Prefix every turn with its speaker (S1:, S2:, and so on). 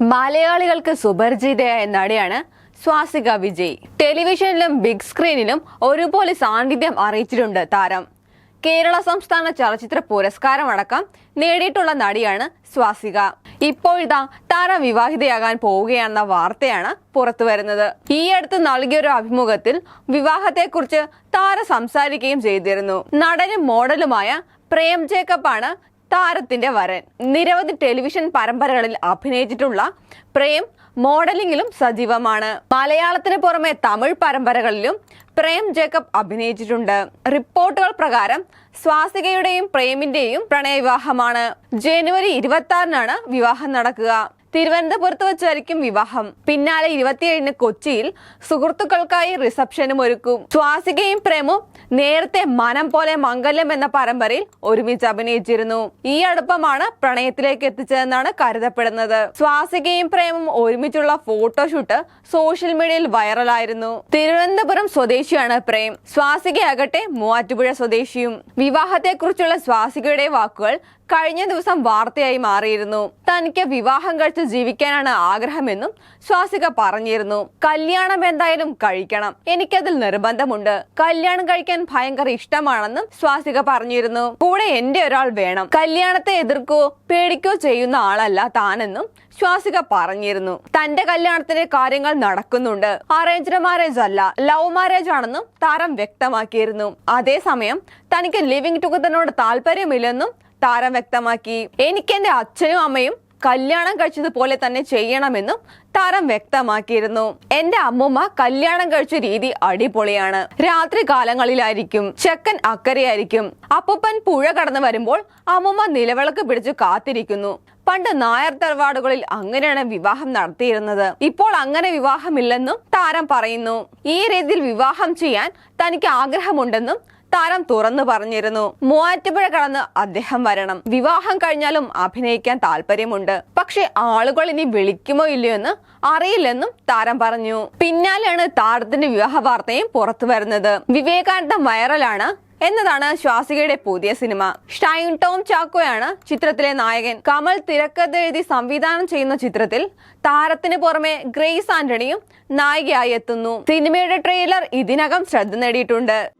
S1: മലയാളികൾക്ക് സുപരിചിതയായ നടിയാണ് സ്വാസിക വിജയ്. ടെലിവിഷനിലും ബിഗ് സ്ക്രീനിലും ഒരുപോലെ സാന്നിധ്യം അറിയിച്ചിട്ടുണ്ട് താരം. കേരള സംസ്ഥാന ചലച്ചിത്ര പുരസ്കാരമടക്കം നേടിയിട്ടുള്ള നടിയാണ് സ്വാസിക. ഇപ്പോഴിതാ താരം വിവാഹിതയാകാൻ പോവുകയാണെന്ന വാർത്തയാണ് പുറത്തുവരുന്നത് ഈ അടുത്ത് നൽകിയൊരു അഭിമുഖത്തിൽ വിവാഹത്തെക്കുറിച്ച് താരം സംസാരിക്കുകയും ചെയ്തിരുന്നു. നടനും മോഡലുമായ പ്രേം ജേക്കബാണ് താരത്തിന്റെ വരൻ. നിരവധി ടെലിവിഷൻ പരമ്പരകളിൽ അഭിനയിച്ചിട്ടുള്ള പ്രേം മോഡലിംഗിലും സജീവമാണ്. മലയാളത്തിന് പുറമെ തമിഴ് പരമ്പരകളിലും പ്രേം ജേക്കബ് അഭിനയിച്ചിട്ടുണ്ട്. റിപ്പോർട്ടുകൾ പ്രകാരം സ്വാസികയുടെയും പ്രേമിന്റെയും പ്രണയവിവാഹമാണ്. ജനുവരി ഇരുപത്തി ആറിനാണ് വിവാഹം നടക്കുക. തിരുവനന്തപുരത്ത് വെച്ചായിരിക്കും വിവാഹം. പിന്നാലെ ഇരുപത്തിയേഴിന് കൊച്ചിയിൽ സുഹൃത്തുക്കൾക്കായി റിസപ്ഷനും ഒരുക്കും. സ്വാസികയും പ്രേമും നേരത്തെ മനം പോലെ മംഗല്യം എന്ന പരമ്പരയിൽ ഒരുമിച്ച് അഭിനയിച്ചിരുന്നു. ഈ അടുപ്പമാണ് പ്രണയത്തിലേക്ക് എത്തിച്ചതെന്നാണ് കരുതപ്പെടുന്നത്. സ്വാസികയും പ്രേമും ഒരുമിച്ചുള്ള ഫോട്ടോഷൂട്ട് സോഷ്യൽ മീഡിയയിൽ വൈറലായിരുന്നു. തിരുവനന്തപുരം സ്വദേശിയാണ് പ്രേം. സ്വാസികയാകട്ടെ മൂവാറ്റുപുഴ സ്വദേശിയും. വിവാഹത്തെക്കുറിച്ചുള്ള സ്വാസികയുടെ വാക്കുകൾ കഴിഞ്ഞ ദിവസം വാർത്തയായി മാറിയിരുന്നു. തനിക്ക് വിവാഹം കഴിച്ച് ജീവിക്കാനാണ് ആഗ്രഹമെന്നും സ്വാസിക പറഞ്ഞിരുന്നു. കല്യാണം എന്തായാലും കഴിക്കണം. എനിക്കതിൽ നിർബന്ധമുണ്ട്. കല്യാണം കഴിക്കാൻ ഭയങ്കര ഇഷ്ടമാണെന്നും സ്വാസിക പറഞ്ഞിരുന്നു. കൂടെ എന്റെ ഒരാൾ വേണം. കല്യാണത്തെ എതിർക്കോ പേടിക്കോ ചെയ്യുന്ന ആളല്ല താനെന്നും ശ്വാസിക പറഞ്ഞിരുന്നു. തന്റെ കല്യാണത്തിന്റെ കാര്യങ്ങൾ നടക്കുന്നുണ്ട്. അറേഞ്ച്ഡ് മാരേജ് അല്ല ലവ് മാരേജ് ആണെന്നും താരം വ്യക്തമാക്കിയിരുന്നു. അതേസമയം തനിക്ക് ലിവിംഗ് ടുഗദറിനോട് താല്പര്യമില്ലെന്നും താരം വ്യക്തമാക്കി. എനിക്ക് എന്റെ അച്ഛനും അമ്മയും കല്യാണം കഴിച്ചതുപോലെ തന്നെ ചെയ്യണമെന്നും താരം വ്യക്തമാക്കിയിരുന്നു. എന്റെ അമ്മൂമ്മ കല്യാണം കഴിച്ച രീതി അടിപൊളിയാണ്. രാത്രി കാലങ്ങളിലായിരിക്കും ചെക്കൻ അക്കരയായിരിക്കും. അപ്പൂപ്പൻ പുഴ കടന്നു വരുമ്പോൾ അമ്മൂമ്മ നിലവിളക്ക് പിടിച്ചു കാത്തിരിക്കുന്നു. പണ്ട് നായർ തറവാടുകളിൽ അങ്ങനെയാണ് വിവാഹം നടത്തിയിരുന്നത്. ഇപ്പോൾ അങ്ങനെ വിവാഹമില്ലെന്നും താരം പറയുന്നു. ഈ രീതിയിൽ വിവാഹം ചെയ്യാൻ തനിക്ക് ആഗ്രഹമുണ്ടെന്നും താരം തുറന്നു പറഞ്ഞിരുന്നു. മൂവാറ്റുപുഴ കടന്ന് അദ്ദേഹം വരണം. വിവാഹം കഴിഞ്ഞാലും അഭിനയിക്കാൻ താല്പര്യമുണ്ട്. പക്ഷെ ആളുകൾ ഇനി വിളിക്കുമോ ഇല്ലയോ എന്ന് അറിയില്ലെന്നും താരം പറഞ്ഞു. പിന്നാലെയാണ് താരത്തിന്റെ വിവാഹ വാർത്തയും പുറത്തു വരുന്നത്. വിവേകാനന്ദ വൈറലാണ് എന്നതാണ് ശ്വാസികയുടെ പുതിയ സിനിമ. ഷൈൻ ടോം ചാക്കോയാണ് ചിത്രത്തിലെ നായകൻ. കമൽ തിരക്കഥ എഴുതി സംവിധാനം ചെയ്യുന്ന ചിത്രത്തിൽ താരത്തിന് പുറമെ ഗ്രേസ് ആന്റണിയും നായികയായി എത്തുന്നു. സിനിമയുടെ ട്രെയിലർ ഇതിനകം ശ്രദ്ധ നേടിയിട്ടുണ്ട്.